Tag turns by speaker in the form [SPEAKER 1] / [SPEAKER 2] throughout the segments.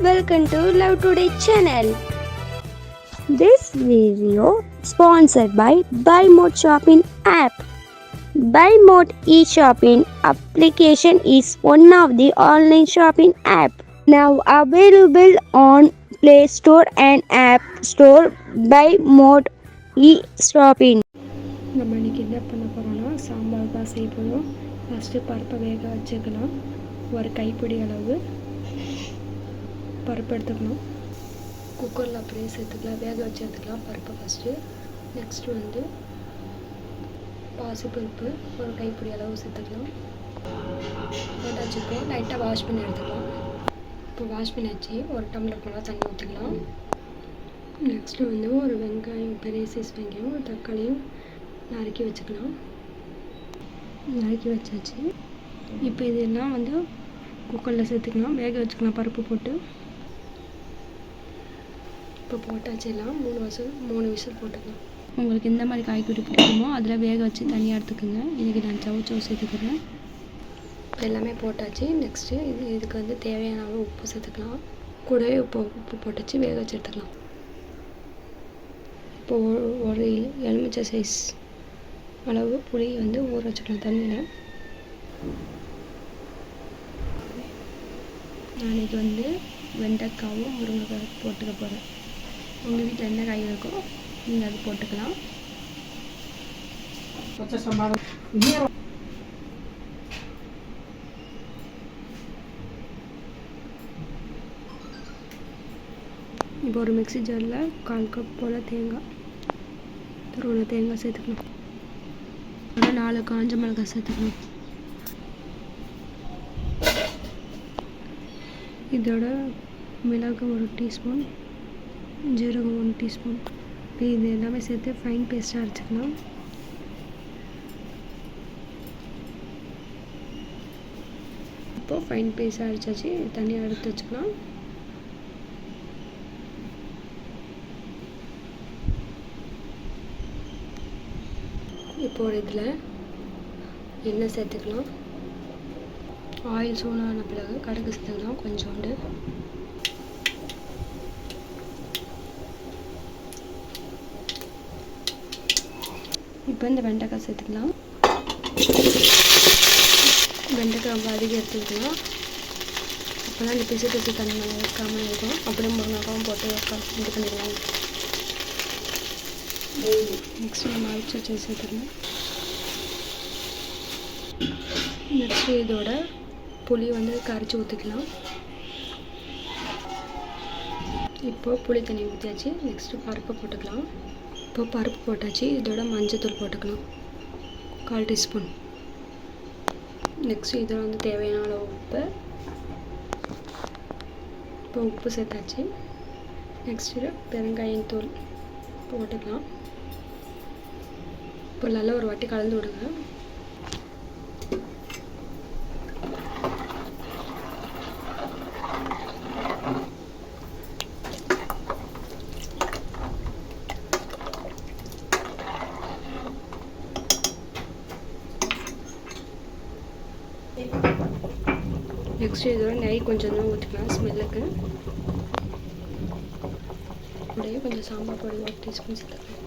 [SPEAKER 1] welcome to Love Today channel. This video sponsored by Buy Mode Shopping app. Buy Mode e-shopping application is one of the online shopping app now available on Play Store and App Store. Buy Mode e-shopping.
[SPEAKER 2] நம்ம இன்றைக்கி என்ன பண்ண போகிறோம்னா சாம்பார் தான் செய்ய போகிறோம் first பருப்பை வேக வச்சுக்கலாம் ஒரு கைப்பிடி அளவு பருப்பு எடுத்துக்கணும் குக்கரில் அப்படியே சேர்த்துக்கலாம். வேக வச்சு எடுத்துக்கலாம் பருப்பை ஃபஸ்ட்டு நெக்ஸ்ட்டு வந்து பாசிப்பருப்பு ஒரு கைப்பிடி அளவு சேர்த்துக்கலாம். போட்டாச்சுக்கோ லைட்டாக வாஷ் பண்ணி எடுத்துக்கலாம். இப்போ வாஷ் பண்ணியாச்சு. ஒரு டம்ளர் போல் தண்ணி ஊற்றிக்கலாம் நெக்ஸ்ட்டு வந்து ஒரு வெங்காயம் பெரிய சைஸ் வெங்காயம் ஒரு தக்காளியும் நறுக்கி வச்சுக்கலாம். நறுக்கி வச்சாச்சு. இப்போ இதெல்லாம் வந்து குக்கரில் சேர்த்துக்கலாம். வேக வச்சுக்கலாம் பருப்பு போட்டு. இப்போ போட்டாச்சு எல்லாம். மூணு விசில் மூணு விசில் போட்டுக்கலாம். உங்களுக்கு எந்த மாதிரி காய்கறி பிடிக்குமோ அதில் வேக வச்சு தனியாக எடுத்துக்கோங்க. இன்றைக்கி நான் சவு சவு சேர்த்துக்கிறேன். எல்லாமே போட்டாச்சு. நெக்ஸ்ட்டு இது இதுக்கு வந்து தேவையான அளவு உப்பு சேர்த்துக்கலாம். கூடவே உப்பு உப்பு போட்டுச்சு. வேக வச்சு எடுத்துக்கலாம். இப்போ ஒரு- எலுமிச்சை சைஸ் அளவு புளி வந்து ஊற வச்சுக்கலாம் தண்ணியில். நான் இன்னைக்கு வந்து வெண்டைக்காவும் முருங்கைக்காய் போட்டுக்க போகிறேன் உங்கள் வீட்டில் என்ன காய் இருக்கோ நீங்கள் அது போட்டுக்கலாம். இப்போ ஒரு மிக்ஸி ஜாரில் கால் கப் போல் தேங்காய் துருவன தேங்காய் சேர்த்துக்கணும். அப்புறம் நாலு காஞ்ச மிளகாய் சேர்த்துக்கணும். இதோட மிளகு ஒரு டீஸ்பூன் ஜீரகம் ஒன் டீஸ்பூன். இது எல்லாமே சேர்த்து ஃபைன் பேஸ்ட்டாக அரைச்சிக்கலாம். இப்போது ஃபைன் பேஸ்ட்டாக அரைச்சாச்சு. தனியாக எடுத்து வச்சுக்கலாம். இப்போ ஒரு இதில் எண்ணெய் சேர்த்துக்கலாம். ஆயில் சூடான பிறகு கடுகு சேர்த்துக்கலாம். கொஞ்சோண்டு. இப்போ இந்த வெண்டைக்காய் சேர்த்துக்கலாம். வெண்டைக்காய் ரொம்ப அதிகம் எடுத்துக்கலாம் அப்போ தான் இந்த பிசு பிசு தண்ணி இருக்காமல் இருக்கும். அப்படியே முருங்கைக்காவும் போட்டு உக்கா- இது பண்ணிக்கலாம். நெக்ஸ்ட் நம்ம அரைச்சி வச்சு சேர்த்துக்கலாம் நெக்ஸ்ட்டு இதோட புளி வந்து கரைச்சி ஊற்றிக்கலாம் இப்போது புளி தண்ணி ஊற்றியாச்சு நெக்ஸ்ட்டு பருப்பை போட்டுக்கலாம். இப்போ பருப்பு போட்டாச்சு இதோட மஞ்சத்தூள் போட்டுக்கலாம். கால் டீஸ்பூன். நெக்ஸ்ட் இதில் வந்து தேவையான அளவு உப்பு. இப்போ உப்பு சேர்த்தாச்சு. நெக்ஸ்ட்டு பெருங்காயம் தூள் போட்டுக்கலாம். இப்போ நல்லா ஒரு வாட்டி கலந்து விடுங்க. நெக்ஸ்ட் இதோட நெய் கொஞ்சம் தான் ஊற்றிக்கலாம். ஸ்மெல்லுக்கு அப்படியே கொஞ்சம் சாம்பார் பொடி ஒரு டீஸ்பூன் சேர்த்துக்கலாம்.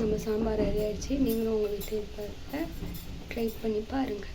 [SPEAKER 2] நம்ம சாம்பார் ரெடி ஆயிடுச்சு. நீங்களும் உங்கள் வீட்டில் ட்ரை பண்ணி பாருங்கள்